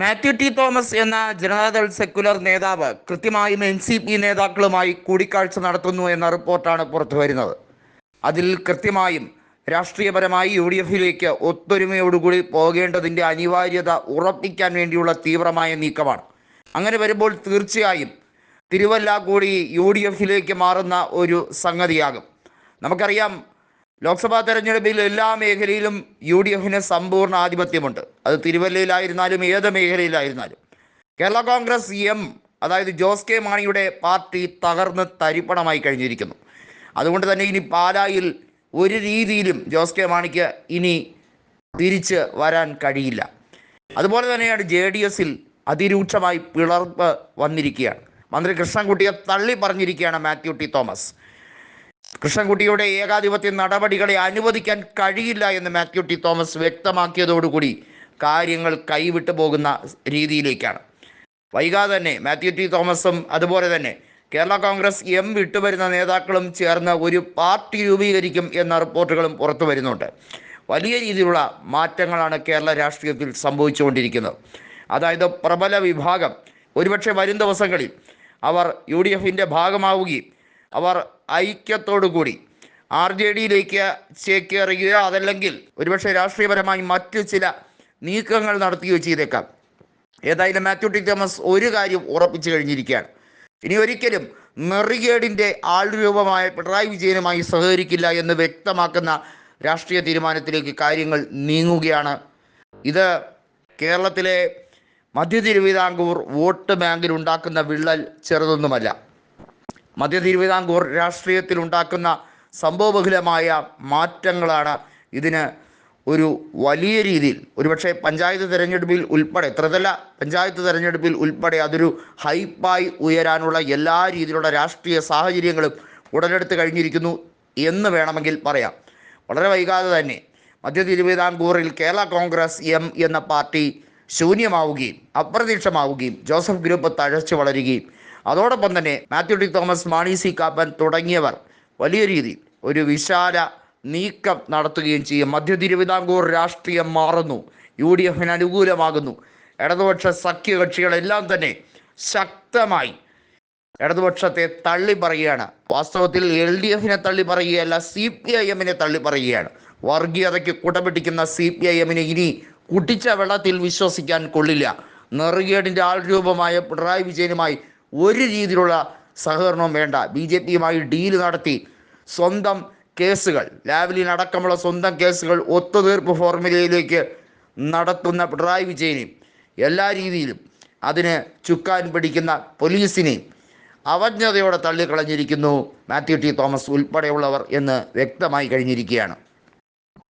Mathew T Thomas എന്ന Janata Dal secular നേതാവ് കൃത്യമായും എൻ സി പി നേതാക്കളുമായി കൂടിക്കാഴ്ച നടത്തുന്നു എന്ന റിപ്പോർട്ടാണ് പുറത്തു വരുന്നത്. അതിൽ കൃത്യമായും രാഷ്ട്രീയപരമായി യു ഡി എഫിലേക്ക് ഒത്തൊരുമയോടുകൂടി പോകേണ്ടതിന്റെ അനിവാര്യത ഉറപ്പിക്കാൻ വേണ്ടിയുള്ള തീവ്രമായ നീക്കമാണ്. അങ്ങനെ വരുമ്പോൾ തീർച്ചയായും തിരുവല്ല കൂടി യു ഡി എഫിലേക്ക് മാറുന്ന ഒരു സംഗതിയാകും. നമുക്കറിയാം ലോക്സഭാ തെരഞ്ഞെടുപ്പിൽ എല്ലാ മേഖലയിലും യു ഡി എഫിന് സമ്പൂർണ ആധിപത്യമുണ്ട്. അത് തിരുവല്ലയിലായിരുന്നാലും ഏത് മേഖലയിലായിരുന്നാലും. കേരള കോൺഗ്രസ് എം അതായത് ജോസ് കെ മാണിയുടെ പാർട്ടി തകർന്ന് തരിപ്പണമായി കഴിഞ്ഞിരിക്കുന്നു. അതുകൊണ്ട് തന്നെ ഇനി പാലായിൽ ഒരു രീതിയിലും ജോസ് കെ മാണിക്ക് ഇനി തിരിച്ച് വരാൻ കഴിയില്ല. അതുപോലെ തന്നെയാണ് ജെ ഡി എസിൽ അതിരൂക്ഷമായി പിളർപ്പ് വന്നിരിക്കുകയാണ്. മന്ത്രി കൃഷ്ണൻകുട്ടിയെ തള്ളി പറഞ്ഞിരിക്കുകയാണ് മാത്യു ടി തോമസ്. കൃഷ്ണൻകുട്ടിയുടെ ഏകാധിപത്യ നടപടികളെ അനുവദിക്കാൻ കഴിയില്ല എന്ന് മാത്യു ടി തോമസ് വ്യക്തമാക്കിയതോടുകൂടി കാര്യങ്ങൾ കൈവിട്ടു പോകുന്ന രീതിയിലേക്കാണ്. വൈകാതെ തന്നെ മാത്യു ടി തോമസും അതുപോലെ തന്നെ കേരള കോൺഗ്രസ് എം വിട്ടുവരുന്ന നേതാക്കളും ചേർന്ന് ഒരു പാർട്ടി രൂപീകരിക്കും എന്ന റിപ്പോർട്ടുകളും പുറത്തു വരുന്നുണ്ട്. വലിയ രീതിയിലുള്ള മാറ്റങ്ങളാണ് കേരള രാഷ്ട്രീയത്തിൽ സംഭവിച്ചുകൊണ്ടിരിക്കുന്നത്. അതായത് പ്രബല വിഭാഗം ഒരുപക്ഷെ വരും ദിവസങ്ങളിൽ അവർ യു ഡി എഫിന്റെ ഭാഗമാവുകയും അവർ ഐക്യത്തോടു കൂടി ആർ ജെ ഡിയിലേക്ക് ചേക്കേറുകയോ അതല്ലെങ്കിൽ ഒരുപക്ഷെ രാഷ്ട്രീയപരമായി മറ്റ് ചില നീക്കങ്ങൾ നടത്തുകയോ ചെയ്തേക്കാം. ഏതായാലും മാത്യു ടി തോമസ് ഒരു കാര്യം ഉറപ്പിച്ചു കഴിഞ്ഞിരിക്കുകയാണ്. ഇനി ഒരിക്കലും നെറികേടിന്റെ ആൾരൂപമായ പിണറായി വിജയനുമായി സഹകരിക്കില്ല എന്ന് വ്യക്തമാക്കുന്ന രാഷ്ട്രീയ തീരുമാനത്തിലേക്ക് കാര്യങ്ങൾ നീങ്ങുകയാണ്. ഇത് കേരളത്തിലെ മധ്യ തിരുവിതാംകൂർ വോട്ട് ബാങ്കിൽ ഉണ്ടാക്കുന്ന വിള്ളൽ ചെറുതൊന്നുമല്ല. മധ്യ തിരുവിതാംകൂർ രാഷ്ട്രീയത്തിൽ ഉണ്ടാക്കുന്ന സംഭവബഹുലമായ മാറ്റങ്ങളാണ് ഇതിന് ഒരു വലിയ രീതിയിൽ ഒരുപക്ഷെ പഞ്ചായത്ത് തിരഞ്ഞെടുപ്പിൽ ഉൾപ്പെടെ ത്രിതല പഞ്ചായത്ത് തിരഞ്ഞെടുപ്പിൽ ഉൾപ്പെടെ അതൊരു ഹൈപ്പായി ഉയരാനുള്ള എല്ലാ രീതിയിലുള്ള രാഷ്ട്രീയ സാഹചര്യങ്ങളും ഉടലെടുത്ത് കഴിഞ്ഞിരിക്കുന്നു എന്ന് വേണമെങ്കിൽ പറയാം. വളരെ വൈകാതെ തന്നെ മധ്യ തിരുവിതാംകൂറിൽ കേരള കോൺഗ്രസ് എം എന്ന പാർട്ടി ശൂന്യമാവുകയും അപ്രതീക്ഷമാവുകയും ജോസഫ് ഗ്രൂപ്പ് തഴച്ചു വളരുകയും അതോടൊപ്പം തന്നെ മാത്യു ടി തോമസ് മാണി സി കാപ്പൻ തുടങ്ങിയവർ വലിയ രീതിയിൽ ഒരു വിശാല നീക്കം നടത്തുകയും ചെയ്യും. മധ്യ തിരുവിതാംകൂർ രാഷ്ട്രീയം മാറുന്നു. യു ഡി എഫിന് അനുകൂലമാകുന്നു. ഇടതുപക്ഷ സഖ്യകക്ഷികളെല്ലാം തന്നെ ശക്തമായി ഇടതുപക്ഷത്തെ തള്ളി പറയുകയാണ്. വാസ്തവത്തിൽ എൽ ഡി എഫിനെ തള്ളി പറയുകയല്ല സി പി ഐ എമ്മിനെ തള്ളി പറയുകയാണ്. വർഗീയതയ്ക്ക് കുടപിടിക്കുന്ന സി പി ഐ എമ്മിനെ ഇനി കുട്ടിച്ച വെള്ളത്തിൽ വിശ്വസിക്കാൻ കൊള്ളില്ല. നെറുകേടിന്റെ ആൾരൂപമായ പിണറായി വിജയനുമായി ഒരു രീതിയിലുള്ള സഹകരണവും വേണ്ട. ബി ജെ പിയുമായി ഡീൽ നടത്തി. സ്വന്തം കേസുകൾ ലാവലിനടക്കമുള്ള സ്വന്തം കേസുകൾ ഒത്തുതീർപ്പ് ഫോർമുലയിലേക്ക് നടത്തുന്ന പിണറായി വിജയനെയും എല്ലാ രീതിയിലും അതിന് ചുക്കാൻ പിടിക്കുന്ന പോലീസിനെയും അവജ്ഞതയോടെ തള്ളിക്കളഞ്ഞിരിക്കുന്നു. മാത്യു ടി തോമസ് ഉൾപ്പെടെയുള്ളവർ എന്ന് വ്യക്തമായി കഴിഞ്ഞിരിക്കുകയാണ്.